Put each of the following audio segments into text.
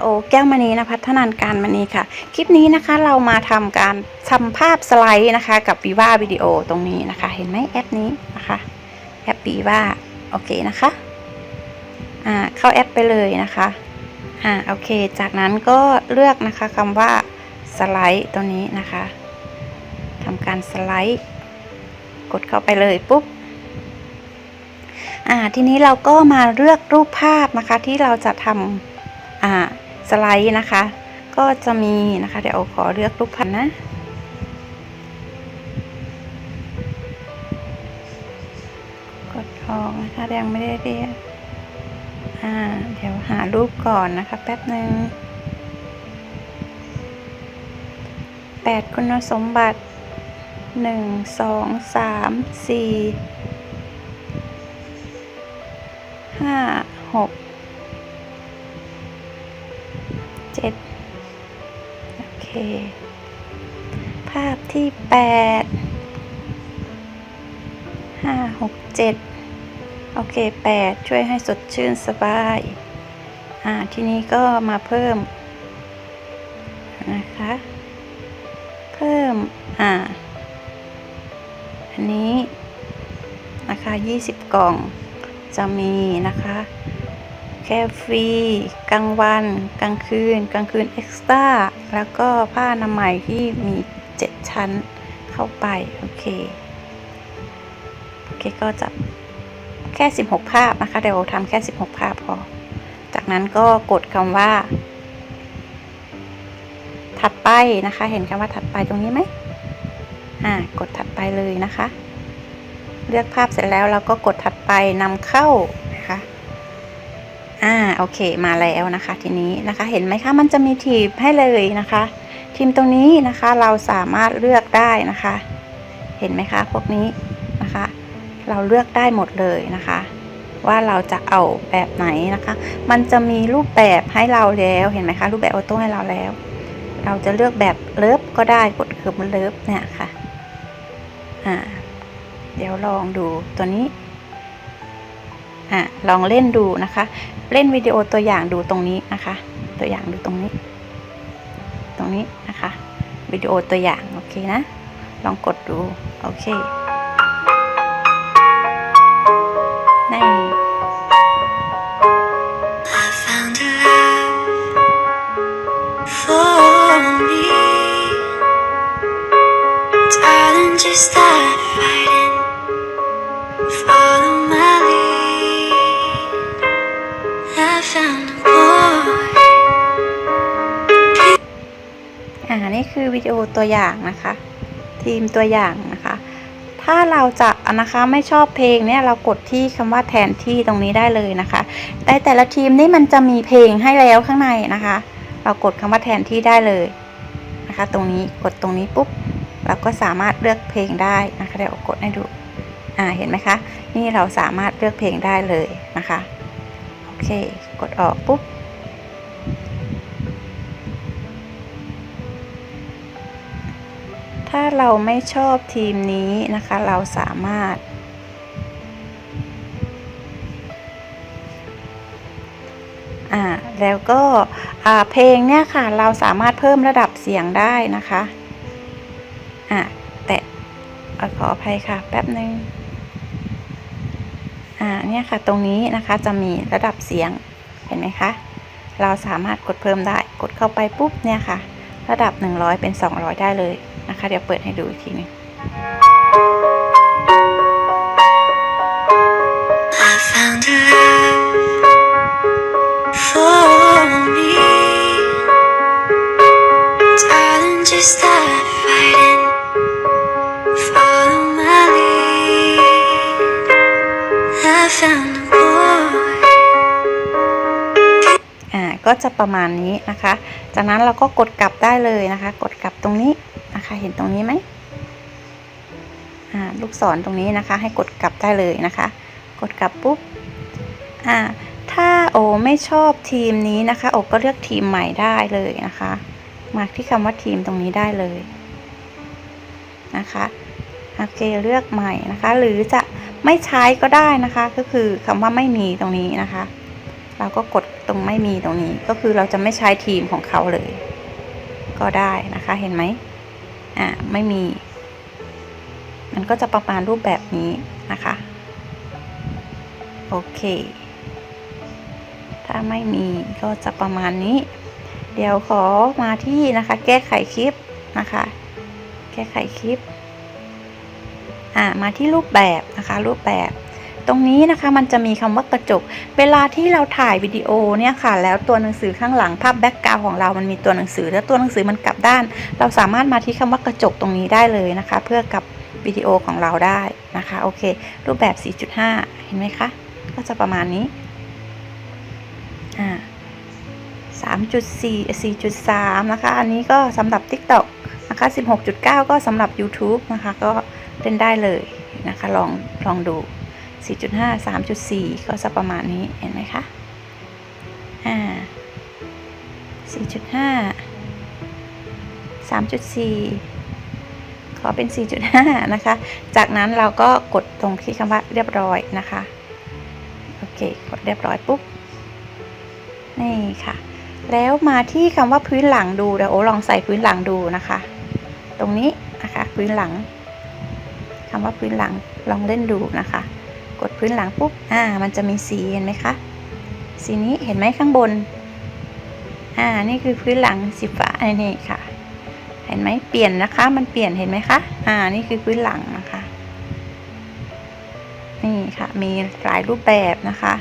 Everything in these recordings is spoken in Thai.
โอแก้วมณีนะพัฒนานการมณีค่ะ คลิปนี้นะคะเรามาทำการทำภาพสไลด์นะคะ กับวีว่าวิดีโอตรงนี้นะคะ เห็นไหมแอปนี้นะคะแอปวีว่าโอเคนะคะอ่าเข้าแอปไปเลยนะคะอ่าโอเค จากนั้นก็เลือกนะคะคำว่าสไลด์ตัวนี้นะคะทำการสไลด์ กดเข้าไปเลยปุ๊บอ่าทีนี้เราก็มาเลือกรูปภาพนะคะที่เราจะทำอ่า สไลด์นะคะ ก็จะมีนะคะ เดี๋ยวขอเลือกรูปพันนะกดออกนะคะยังไม่ได้เรียกอ่าเดี๋ยวหารูปก่อนนะคะ แป๊บหนึ่งแปดคุณสมบัติหนึ่งสองสามสี่ห้าหก เค ภาพที่แปดห้าหกเจ็ดโอเคแปดช่วยให้สดชื่นสบาย อ่า ทีนี้ก็มาเพิ่ม นะคะ เพิ่ม อ่า อันนี้ นะคะ20กล่องจะมีนะคะ แค่ฟรี กลางวัน กลางคืน กลางคืนเอ็กซ์ต้า แล้วก็ผ้าอนามัยที่มี7ชั้นเข้าไป โอเค โอเคก็จะแค่ 16 ภาพนะคะ เดี๋ยวทำแค่ 16 ภาพพอ จากนั้นก็กดคำว่า ถัดไปนะคะ เห็นคำว่าถัดไปตรงนี้ไหมอ่ากดถัดไปเลยนะคะ เลือกภาพเสร็จแล้วเราก็กดถัดไปนำเข้า อ่าโอเคมาแล้วนะคะทีนี้นะคะเห็นไหมคะมันจะมีทีมให้เลยนะคะทีมตรงนี้นะคะเราสามารถเลือกได้นะคะ เห็นไหมคะพวกนี้นะคะ เราเลือกได้หมดเลยนะคะ ว่าเราจะเอาแบบไหนนะคะ มันจะมีรูปแบบให้เราแล้วเห็นไหมคะ รูปแบบออโต้ให้เราแล้ว เราจะเลือกแบบเลิฟก็ได้กดคือบนเลิฟเนี่ยค่ะอ่าเดี๋ยวลองดูตัวนี้ อะลองเล่นดูนะคะ เล่นวิดีโอตัวอย่างดูตรงนี้นะคะ ตัวอย่างดูตรงนี้ ตรงนี้นะคะ วิดีโอตัวอย่างโอเคนะ ลองกดดู โอเคนี่ ตัวอย่างนะคะ ทีมตัวอย่างนะคะ ถ้าเราจะนะคะไม่ชอบเพลงเนี่ยเรากดที่คำว่าแทนที่ตรงนี้ได้เลยนะคะแต่แต่ละทีมนี่มันจะมีเพลงให้แล้วข้างในนะคะ เรากดคำว่าแทนที่ได้เลยนะคะ ตรงนี้กดตรงนี้ปุ๊บเราก็สามารถเลือกเพลงได้นะคะเดี๋ยวกดให้ดูอ่าเห็นไหมคะนี่เราสามารถเลือกเพลงได้เลยนะคะโอเค กดออกปุ๊บ ถ้าเราไม่ชอบทีมนี้นะคะ เราสามารถ อ่า แล้วก็ อ่า เพลงเนี่ยค่ะ เราสามารถเพิ่มระดับเสียงได้นะคะ อ่าแต่ขออภัยค่ะ แป๊บหนึ่งอ่า เนี่ยค่ะ ตรงนี้นะคะจะมีระดับเสียง เห็นไหมคะ เราสามารถกดเพิ่มได้ กดเข้าไปปุ๊บเนี่ยค่ะ ระดับ 100 เป็น 200 ได้เลย นะคะ เดี๋ยวเปิดให้ดูอีกทีหนึงอ่าก็จะประมาณนี้นะคะ จากนั้นเราก็กดกลับได้เลยนะคะ กดกลับตรงนี้ เห็นตรงนี้ไหมลูกศรตรงนี้นะคะ ให้กดกลับได้เลยนะคะ กดกลับปุ๊บถ้าโอไม่ชอบทีมนี้นะคะ โอก็เลือกทีมใหม่ได้เลยนะคะ มาที่คำว่าทีมตรงนี้ได้เลยนะคะโอเคเลือกใหม่นะคะ หรือจะไม่ใช้ก็ได้นะคะ ก็คือคำว่าไม่มีตรงนี้นะคะ เราก็กดตรงไม่มีตรงนี้ ก็คือเราจะไม่ใช้ทีมของเขาเลย ก็ได้นะคะเห็นไหม อ่าไม่มี มันก็จะประมาณรูปแบบนี้นะคะ โอเค ถ้าไม่มีก็จะประมาณนี้ เดี๋ยวขอมาที่นะคะ แก้ไขคลิปนะคะ แก้ไขคลิป อ่ามาที่รูปแบบนะคะ รูปแบบ ตรงนี้นะคะมันจะมีคำว่ากระจก เวลาที่เราถ่ายวิดีโอเนี่ยค่ะ แล้วตัวหนังสือข้างหลังภาพแบ็กกราวของเรามันมีตัวหนังสือ แล้วตัวหนังสือมันกลับด้าน เราสามารถมาที่คำว่ากระจกตรงนี้ได้เลยนะคะ เพื่อกลับวิดีโอของเราได้นะคะโอเค รูปแบบ 4.5 เห็นไหมคะ ก็จะประมาณนี้อ่า3.4 4.3 นะคะ อันนี้ก็สำหรับ TikTok นะคะ 16.9 ก็สำหรับ YouTube นะคะ ก็เล่นได้เลยนะคะ ลองลองดู 4.5 3.4 ก็จะประมาณนี้เห็นไหมคะอ่า4.5 3.4 ขอเป็น 4.5 นะคะ จากนั้นเราก็กดตรงที่คำว่าเรียบร้อยนะคะ โอเค กดเรียบร้อยปุ๊บ นี่ค่ะ แล้วมาที่คำว่าพื้นหลังดูเดี๋ยวโอลองใส่พื้นหลังดูนะคะ ตรงนี้นะคะ พื้นหลังคำว่าพื้นหลังลองเล่นดูนะคะ กดพื้นหลังปุ๊บ อ่า มันจะมีสีเห็นไหมคะ สีนี้เห็นไหมข้างบน อ่า นี่คือพื้นหลังสีฟ้าอันนี้ค่ะ เห็นไหมเปลี่ยนนะคะ มันเปลี่ยนเห็นไหมคะ อ่า นี่คือพื้นหลังนะคะ นี่ค่ะ มีหลายรูปแบบนะคะ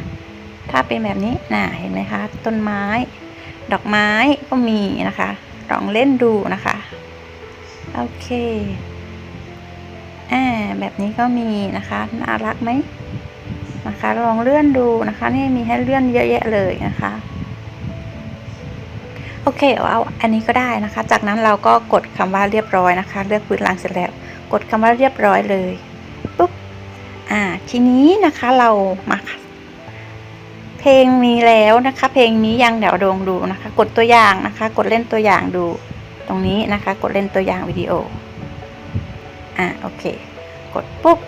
ถ้าเป็นแบบนี้ น่ะ เห็นไหมคะ ต้นไม้ ดอกไม้ก็มีนะคะ ลองเล่นดูนะคะ โอเคอ่าแบบนี้ก็มีนะคะ น่ารักไหม นะคะ ลองเลื่อนดูนะคะ นี่มีให้เลื่อนเยอะแยะเลยนะคะโอเคเอาอันนี้ก็ได้นะคะ จากนั้นเราก็กดคำว่าเรียบร้อยนะคะ เลือกพื้นลังเสร็จแล้ว กดคำว่าเรียบร้อยเลยปุ๊บอ่าทีนี้นะคะเรามาเพลงมีแล้วนะคะ เพลงนี้ยังเดี๋ยวลองดูนะคะ กดตัวอย่างนะคะ กดเล่นตัวอย่างดูตรงนี้นะคะ กดเล่นตัวอย่างวิดีโออ่าโอเค กดปุ๊บ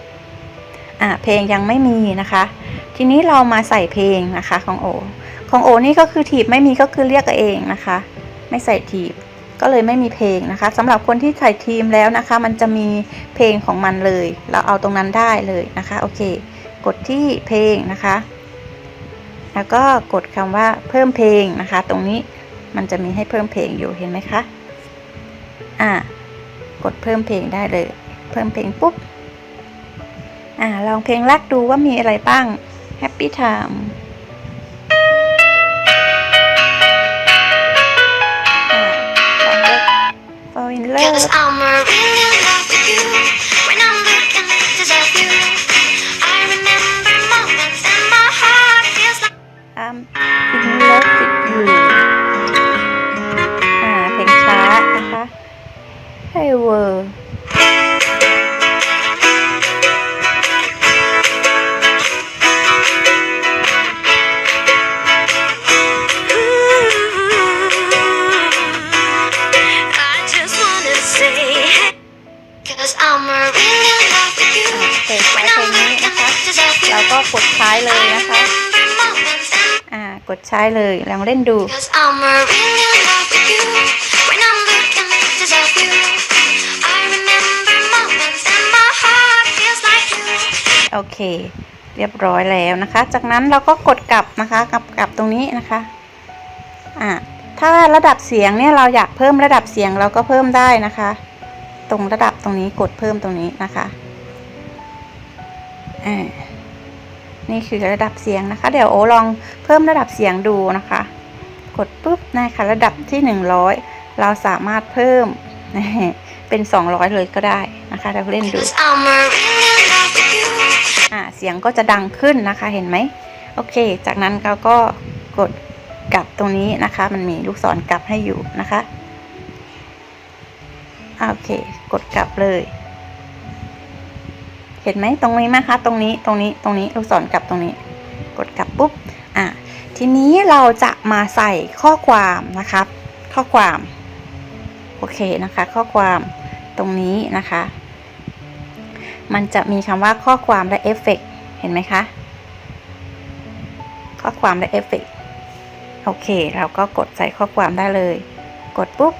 อ่าเพลงยังไม่มีนะคะ ทีนี้เรามาใส่เพลงนะคะของโอ ของโอนี่ก็คือถีบไม่มีก็คือเรียกเองนะคะ ไม่ใส่ถีบก็เลยไม่มีเพลงนะคะสำหรับคนที่ใส่ทีมแล้วนะคะ มันจะมีเพลงของมันเลย เราเอาตรงนั้นได้เลยนะคะโอเค กดที่เพลงนะคะ แล้วก็กดคำว่าเพิ่มเพลงนะคะ ตรงนี้มันจะมีให้เพิ่มเพลงอยู่เห็นไหมคะอ่ากดเพิ่มเพลงได้เลย เพิ่มเพลงปุ๊บอ่าลองเพลงแรกดูว่ามีอะไรบ้าง Happy Time อ่าลองเลือก Fall in Love Cause I'm really in love with you. When I'm looking at pictures of you, I remember moments and my heart feels like. I'm in love with you อ่าเพลงช้านะคะ Hey world ก็กดใช้เลย I นะคะ remember moments and อ่ากดใช้เลยลองเล่นดู Cause I'm really in love with you. When I'm looking at pictures of you, I remember moments and my heart feels like you. โอเค เรียบร้อยแล้วนะคะ จากนั้นเราก็กดกลับนะคะกลับกลับตรงนี้นะคะ อ่าถ้าระดับเสียงเนี่ยเราอยากเพิ่มระดับเสียงเราก็เพิ่มได้นะคะ ตรงระดับตรงนี้กดเพิ่มตรงนี้นะคะอ่า นี่คือระดับเสียงนะคะ เดี๋ยวโอลองเพิ่มระดับเสียงดูนะคะ กดปุ๊บนะคะระดับที่ 100 เราสามารถเพิ่มเป็น 200 เลยก็ได้นะคะ เราเล่นดู Cause I'm really in love with you. อ่าเสียงก็จะดังขึ้นนะคะเห็นไหมโอเค จากนั้นเราก็กดกลับตรงนี้นะคะ มันมีลูกศรกลับให้อยู่นะคะอ่าโอเค กดกลับเลย เห็นไหมตรงนี้ไหมคะตรงนี้ตรงนี้ตรงนี้ลูกศรกลับตรงนี้ กดกลับปุ๊บอะทีนี้เราจะมาใส่ข้อความนะครับ ข้อความโอเคนะคะ ข้อความตรงนี้นะคะ มันจะมีคำว่าข้อความและเอฟเฟกต์เห็นไหมคะข้อความและเอฟเฟกต์โอเค เราก็กดใส่ข้อความได้เลย กดปุ๊บ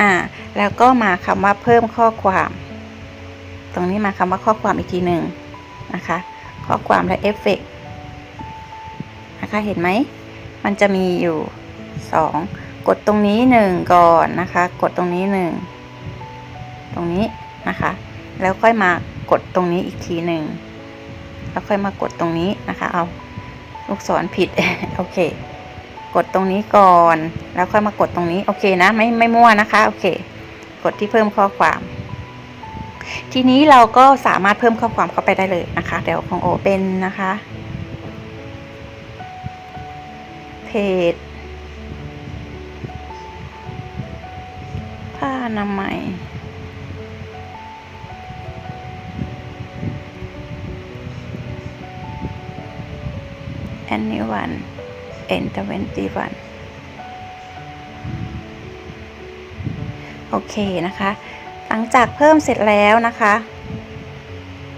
อ่าแล้วก็มาคำว่าเพิ่มข้อความ ตรงนี้มาคำว่าข้อความอีกทีหนึ่งนะคะ ข้อความและเอฟเฟกต์นะคะเห็นไหม มันจะมีอยู่ 2 กดตรงนี้ 1 ก่อนนะคะ กดตรงนี้ 1 ตรงนี้นะคะ แล้วค่อยมากดตรงนี้อีกทีหนึ่งแล้วค่อยมากดตรงนี้นะคะ เอาลูกศรผิด โอเค กดตรงนี้ก่อน แล้วค่อยมากดตรงนี้ โอเคนะ ไม่ไม่มั่วนะคะ โอเค กดที่เพิ่มข้อความ ทีนี้เราก็สามารถเพิ่มข้อความเข้าไปได้เลยนะคะ เดี๋ยวของโอเป็นนะคะ เพจผ้าอนามัย anyone and 21โอเคนะคะ หลังจากเพิ่มเสร็จแล้วนะคะ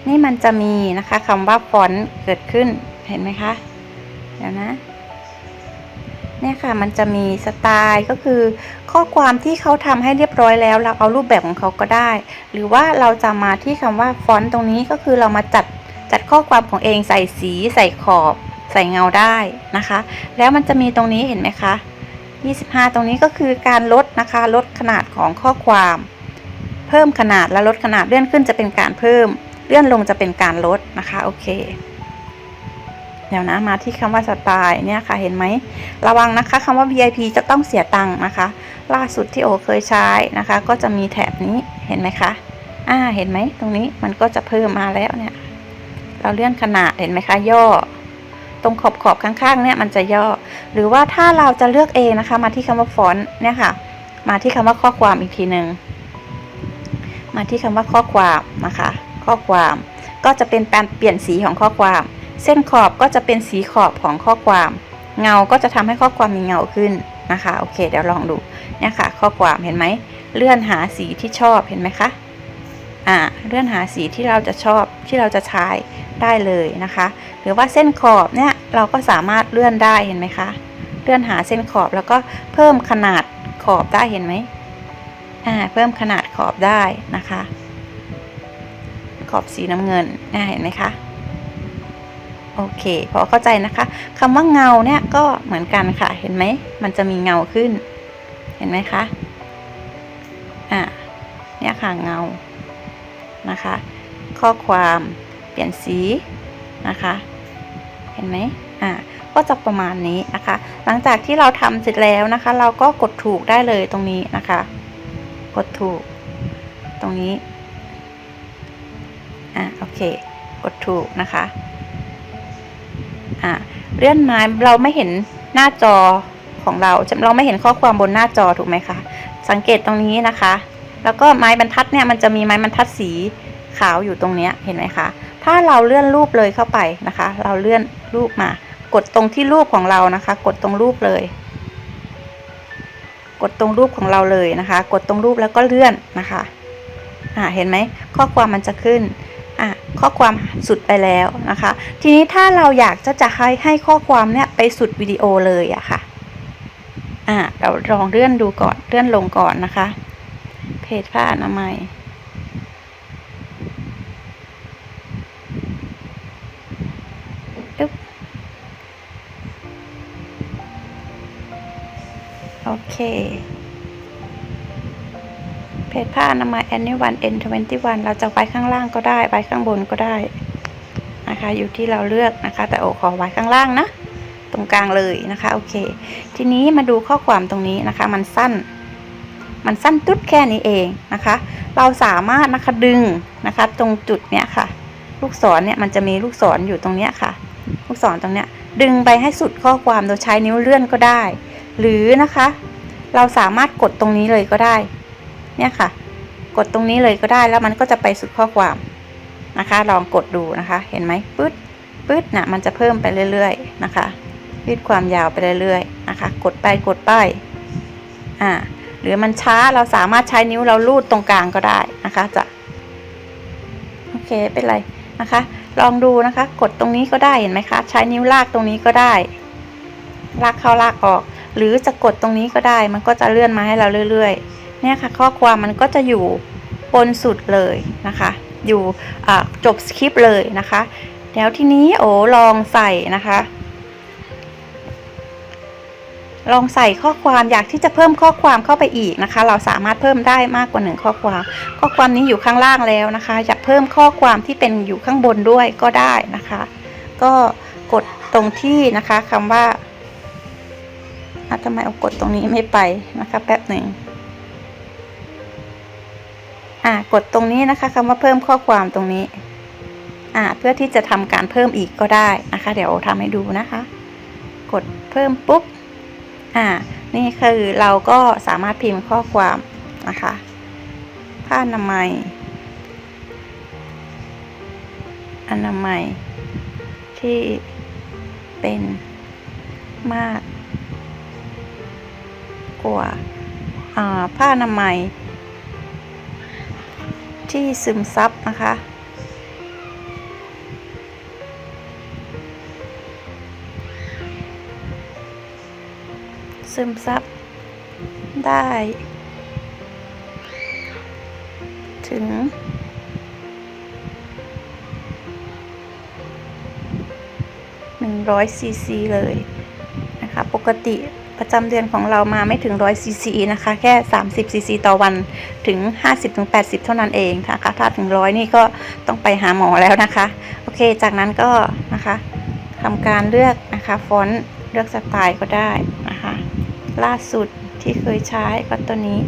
นี่มันจะมีนะคะคำว่าฟอนต์เกิดขึ้นเห็นไหมคะ เดี๋ยวนะเนี่ยค่ะมันจะมีสไตล์ก็คือ ข้อความที่เขาทำให้เรียบร้อยแล้ว เราเอารูปแบบของเขาก็ได้ หรือว่าเราจะมาที่คำว่าฟอนต์ตรงนี้ก็คือเรามาจัดจัดข้อความของเองใส่สี ใส่ขอบ ใส่เงาได้นะคะ แล้วมันจะมีตรงนี้เห็นไหมคะ 25 ตรงนี้ก็คือการลดนะคะ ลดขนาดของข้อความ เพิ่มขนาดและลดขนาดเลื่อนขึ้นจะเป็นการเพิ่ม เลื่อนลงจะเป็นการลดนะคะโอเคเดี๋ยวนะมาที่คำว่าสไตล์เนี่ยค่ะเห็นไหมระวังนะคะคำว่า VIP จะต้องเสียตังค์นะคะ ล่าสุดที่โอเคยใช้นะคะ ก็จะมีแถบนี้เห็นไหมคะอ่าเห็นไหมตรงนี้มันก็จะเพิ่มมาแล้วเนี่ย เราเลื่อนขนาดเห็นไหมคะ ย่อ ตรงขอบขอบข้างๆเนี่ยมันจะย่อ หรือว่าถ้าเราจะเลือกเองนะคะ มาที่คำว่าฟอนต์เนี่ยค่ะ มาที่คำว่าข้อความอีกทีหนึ่ง มาที่คำว่าข้อความนะคะ ข้อความก็จะเป็นการเปลี่ยนสีของข้อความ เส้นขอบก็จะเป็นสีขอบของข้อความ เงาก็จะทำให้ข้อความมีเงาขึ้นนะคะโอเคเดี๋ยวลองดูเนี่ยค่ะ ข้อความเห็นไหมเลื่อนหาสีที่ชอบเห็นไหมคะอ่าเลื่อนหาสีที่เราจะชอบที่เราจะใช้ได้เลยนะคะ หรือว่าเส้นขอบเนี่ยเราก็สามารถเลื่อนได้เห็นไหมคะ เลื่อนหาเส้นขอบแล้วก็เพิ่มขนาดขอบได้เห็นไหม เพิ่มขนาดขอบได้นะคะ ขอบสีน้ำเงินเห็นไหมคะโอเคพอเข้าใจนะคะคำว่าเงาเนี่ยก็เหมือนกันค่ะเห็นไหมมันจะมีเงาขึ้น เห็นไหมคะอ่าเนี่ยค่ะเงานะคะ ข้อความเปลี่ยนสีนะคะ เห็นไหมอ่าก็จะประมาณนี้นะคะ หลังจากที่เราทำเสร็จแล้วนะคะ เราก็กดถูกได้เลยตรงนี้นะคะ กดถูก ตรงนี้ อ่าโอเค กดถูกนะคะ อ่าเลื่อนไม้เราไม่เห็นหน้าจอของเราเราไม่เห็นข้อความบนหน้าจอถูกไหมคะ สังเกตตรงนี้นะคะ แล้วก็ไม้บรรทัดเนี่ยมันจะมีไม้บรรทัดสีขาวอยู่ตรงเนี้ยเห็นไหมคะ ถ้าเราเลื่อนรูปเลยเข้าไปนะคะ เราเลื่อนรูปมา กดตรงที่รูปของเรานะคะ กดตรงรูปเลย กดตรงรูปของเราเลยนะคะ กดตรงรูปแล้วก็เลื่อนนะคะอ่าเห็นไหมข้อความมันจะขึ้นอะข้อความสุดไปแล้วนะคะ ทีนี้ถ้าเราอยากจะจะให้ให้ข้อความเนี่ยไปสุดวิดีโอเลยอะค่ะอะเราลองเลื่อนดูก่อนเลื่อนลงก่อนนะคะ เพจผ้าอนามัยอึ๊บ โอเค เพจผ้าอนามัย Anyone N21 เราจะไว้ข้างล่างก็ได้ ไว้ข้างบนก็ได้นะคะ อยู่ที่เราเลือกนะคะ แต่โอขอไว้ข้างล่างนะ ตรงกลางเลยนะคะ โอเค ทีนี้มาดูข้อความตรงนี้นะคะ มันสั้น มันสั้นตุ๊ดแค่นี้เองนะคะ เราสามารถนะคะดึงนะคะ ตรงจุดเนี้ยค่ะ ลูกศรเนี่ยมันจะมีลูกศรอยู่ตรงเนี้ยค่ะ ลูกศรตรงเนี้ยดึงไปให้สุดข้อความโดยใช้นิ้วเลื่อนก็ได้ หรือนะคะ เราสามารถกดตรงนี้เลยก็ได้ เนี่ยค่ะ กดตรงนี้เลยก็ได้แล้วมันก็จะไปสุดข้อความนะคะ ลองกดดูนะคะ เห็นไหมปึ๊ดปึ๊ดนะมันจะเพิ่มไปเรื่อย ๆ นะคะยืดความยาวไปเรื่อยๆนะคะ กดไปกดไปอ่าหรือมันช้าเราสามารถใช้นิ้วเราลูดตรงกลางก็ได้นะคะจะโอเคเป็นไรนะคะ ลองดูนะคะ กดตรงนี้ก็ได้เห็นไหมคะ ใช้นิ้วลากตรงนี้ก็ได้ ลากเข้าลากออก หรือจะกดตรงนี้ก็ได้ มันก็จะเลื่อนมาให้เราเรื่อยๆ เนี่ยค่ะ ข้อความมันก็จะอยู่บนสุดเลยนะคะ อยู่จบสคริปต์เลยนะคะ แล้วทีนี้โอ้ลองใส่นะคะ ลองใส่ข้อความอยากที่จะเพิ่มข้อความเข้าไปอีกนะคะ เราสามารถเพิ่มได้มากกว่าหนึ่งข้อความ ข้อความนี้อยู่ข้างล่างแล้วนะคะ อยากเพิ่มข้อความที่เป็นอยู่ข้างบนด้วยก็ได้นะคะ ก็กดตรงที่นะคะคำว่า อะทำไมเอากดตรงนี้ไม่ไปนะคะแป๊บหนึ่งอ่ากดตรงนี้นะคะคำว่าเพิ่มข้อความตรงนี้อ่าเพื่อที่จะทำการเพิ่มอีกก็ได้นะคะ เดี๋ยวทำให้ดูนะคะ กดเพิ่มปุ๊บอ่านี่คือเราก็สามารถพิมพ์ข้อความนะคะผ้าอนามัยอนามัยที่เป็นมาก กว่าผ้าอนามัย ที่ซึมซับนะคะ ซึมซับได้ ถึง100ซีซีเลยนะคะ ปกติ ประจำเดือนของเรามาไม่ถึง100ซีซีนะคะ แค่ 30ซีซีต่อวันถึง 50-80 เท่านั้นเองนะคะถ้าถึง100นี่ก็ต้องไปหาหมอแล้วนะคะ โอเค จากนั้นก็นะคะทำการเลือกนะคะฟอนต์เลือกสไตล์ก็ได้นะคะ ล่าสุดที่เคยใช้ก็ตัวนี้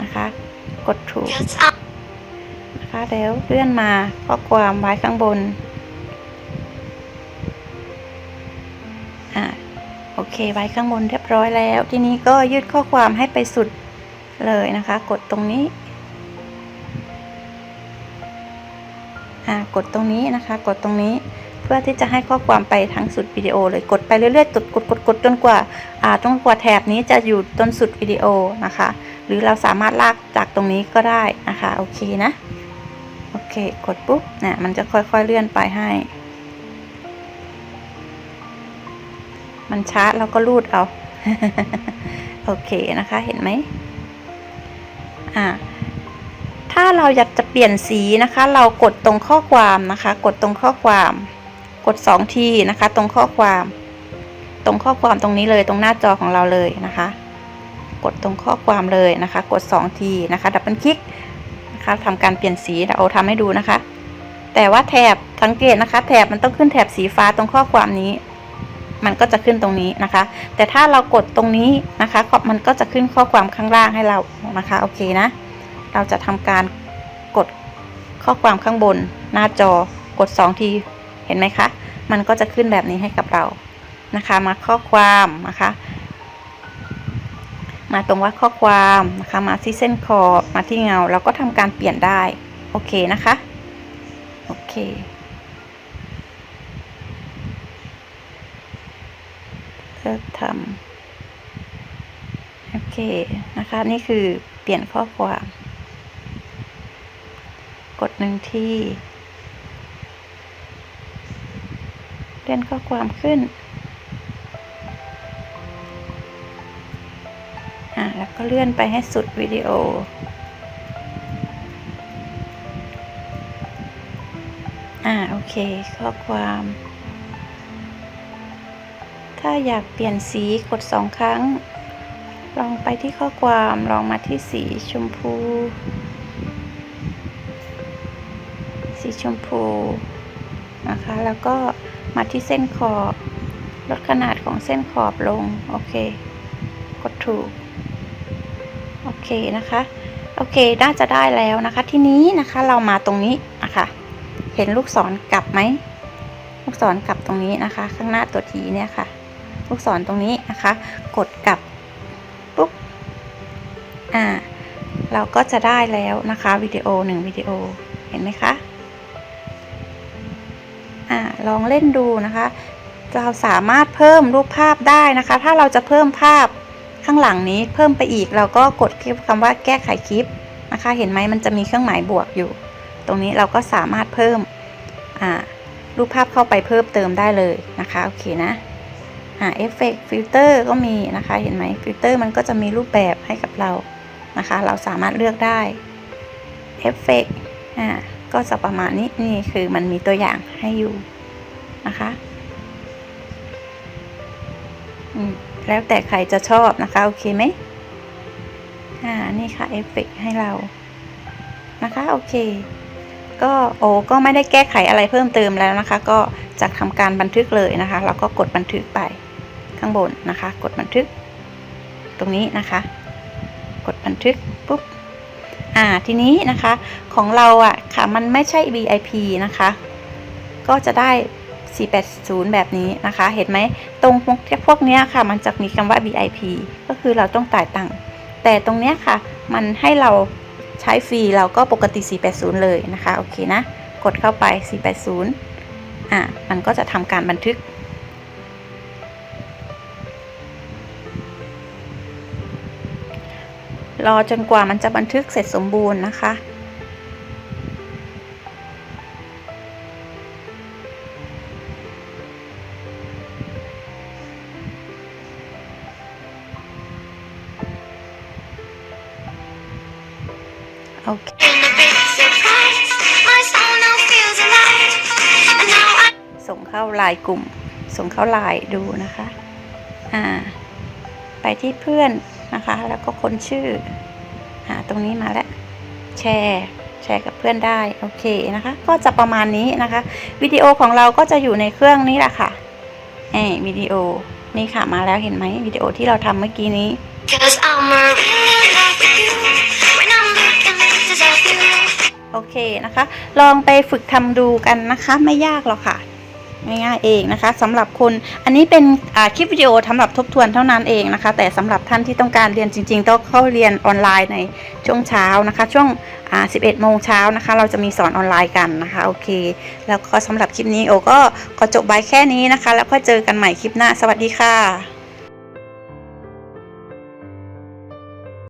นะคะ กดถูกนะคะแล้วเลื่อนมาข้อความไว้ข้างบน เคไว้ข้างบนเรียบร้อยแล้ว ทีนี้ก็ยืดข้อความให้ไปสุดเลยนะคะ กดตรงนี้อะกดตรงนี้นะคะ กดตรงนี้เพื่อที่จะให้ข้อความไปทั้งสุดวิดีโอเลยกดไปเรื่อยๆกดกดกดกดจนกว่าอ่าจนกว่าแถบนี้จะอยู่จนสุดวิดีโอนะคะ หรือเราสามารถลากจากตรงนี้ก็ได้นะคะโอเคนะโอเค กดปุ๊บนะมันจะค่อยๆเลื่อนไปให้ มันช้าเราก็รูดเอา โอเคนะคะ เห็นไหมอ่าถ้าเราอยากจะเปลี่ยนสีนะคะ เรากดตรงข้อความนะคะ กดตรงข้อความ กดสองทีนะคะ ตรงข้อความ ตรงข้อความตรงนี้เลยตรงหน้าจอของเราเลยนะคะ กดตรงข้อความเลยนะคะ กดสองทีนะคะ ดับเบิลคลิกนะคะทำการเปลี่ยนสีเดี๋ยวโอทำให้ดูนะคะ แต่ว่าแถบสังเกตนะคะ แถบมันต้องขึ้นแถบสีฟ้าตรงข้อความนี้ มันก็จะขึ้นตรงนี้นะคะ แต่ถ้าเรากดตรงนี้นะคะมันก็จะขึ้นข้อความข้างล่างให้เรานะคะโอเคนะ เราจะทำการกดข้อความข้างบน หน้าจอกด 2 ทีเห็นไหมคะ มันก็จะขึ้นแบบนี้ให้กับเรานะคะมาข้อความนะคะ มาตรงว่าข้อความนะคะมาที่เส้นขอมาที่เงาเราก็ทำการเปลี่ยนได้โอเคนะคะโอเค เลิ กทำโอเคนะคะ นี่คือเปลี่ยนข้อความ กดหนึ่งที่เลื่อนข้อความขึ้นอ่าแล้วก็เลื่อนไปให้สุดวิดีโออ่าโอเค ข้อความ ถ้าอยากเปลี่ยนสีกดสองครั้ง ลองไปที่ข้อความลองมาที่สีชมพู สีชมพูนะคะ แล้วก็มาที่เส้นขอบลดขนาดของเส้นขอบลง โอเค กดถูก โอเคนะคะ โอเค น่าจะได้แล้วนะคะ ทีนี้นะคะ เรามาตรงนี้นะคะ เห็นลูกศรกลับไหม ลูกศรกลับตรงนี้นะคะ ข้างหน้าตัวทีเนี่ยค่ะ ลูกศรตรงนี้นะคะ กดกลับปุ๊บอ่า เราก็จะได้แล้วนะคะวิดีโอหนึ่งวิดีโอเห็นไหมคะอ่าลองเล่นดูนะคะ เราสามารถเพิ่มรูปภาพได้นะคะ ถ้าเราจะเพิ่มภาพข้างหลังนี้เพิ่มไปอีกเราก็กดคำว่าแก้ไขคลิปนะคะ เห็นไหมมันจะมีเครื่องหมายบวกอยู่ ตรงนี้เราก็สามารถเพิ่มอ่ารูปภาพเข้าไปเพิ่มเติมได้เลยนะคะ โอเคนะ เอฟเฟกฟิลเตอร์ก็มีนะคะเห็นไหมฟิลเตอร์มันก็จะมีรูปแบบให้กับเรานะคะ เราสามารถเลือกได้เอฟเฟกอ่าก็จะประมาณนี้นี่คือมันมีตัวอย่างให้อยู่นะคะอืมแล้วแต่ใครจะชอบนะคะ โอเคไหมอ่านี่ค่ะเอฟเฟกให้เรานะคะ โอเค ก็โอก็ไม่ได้แก้ไขอะไรเพิ่มเติมแล้วนะคะ ก็จะทำการบันทึกเลยนะคะ เราก็กดบันทึกไป ข้างบนนะคะ กดบันทึก ตรงนี้นะคะ กดบันทึกปุ๊บอ่าทีนี้นะคะของเราอะค่ะมันไม่ใช่ VIP นะคะ ก็จะได้ 480 แบบนี้นะคะ เห็นไหมตรงพวกเนี้ยค่ะ มันจะมีคำว่า VIP ก็คือเราต้องจ่ายตังค์แต่ตรงเนี้ยค่ะ มันให้เราใช้ฟรีเราก็ปกติ 480 เลยนะคะ โอเคนะ กดเข้าไป 480 อะ มันก็จะทำการบันทึก รอจนกว่ามันจะบันทึกเสร็จสมบูรณ์นะคะ โอเคส่งเข้าไลน์กลุ่ม ส่งเข้าไลน์ดูนะคะ อ่า ไปที่เพื่อน นะคะ แล้วก็คนชื่ออ่าตรงนี้มาแล้วแชร์แชร์กับเพื่อนได้โอเคนะคะ ก็จะประมาณนี้นะคะ วิดีโอของเราก็จะอยู่ในเครื่องนี้แหละค่ะเอ้วิดีโอนี่ค่ะมาแล้วเห็นไหมวิดีโอที่เราทำเมื่อกี้นี้ Cause I'm really in love with you. When I'm looking pictures of you. โอเคนะคะ ลองไปฝึกทำดูกันนะคะ ไม่ยากหรอกค่ะ ง่ายๆเองนะคะสำหรับคนอันนี้เป็นคลิปวิดีโอสำหรับทบทวนเท่านั้นเองนะคะ แต่สำหรับท่านที่ต้องการเรียนจริง ๆ ต้องเข้าเรียนออนไลน์ในช่วงเช้านะคะ ช่วง 11 โมงเช้านะคะ เราจะมีสอนออนไลน์กันนะคะโอเค แล้วก็สำหรับคลิปนี้โอก็ขอจบไว้แค่นี้นะคะ แล้วก็เจอกันใหม่คลิปหน้าสวัสดีค่ะ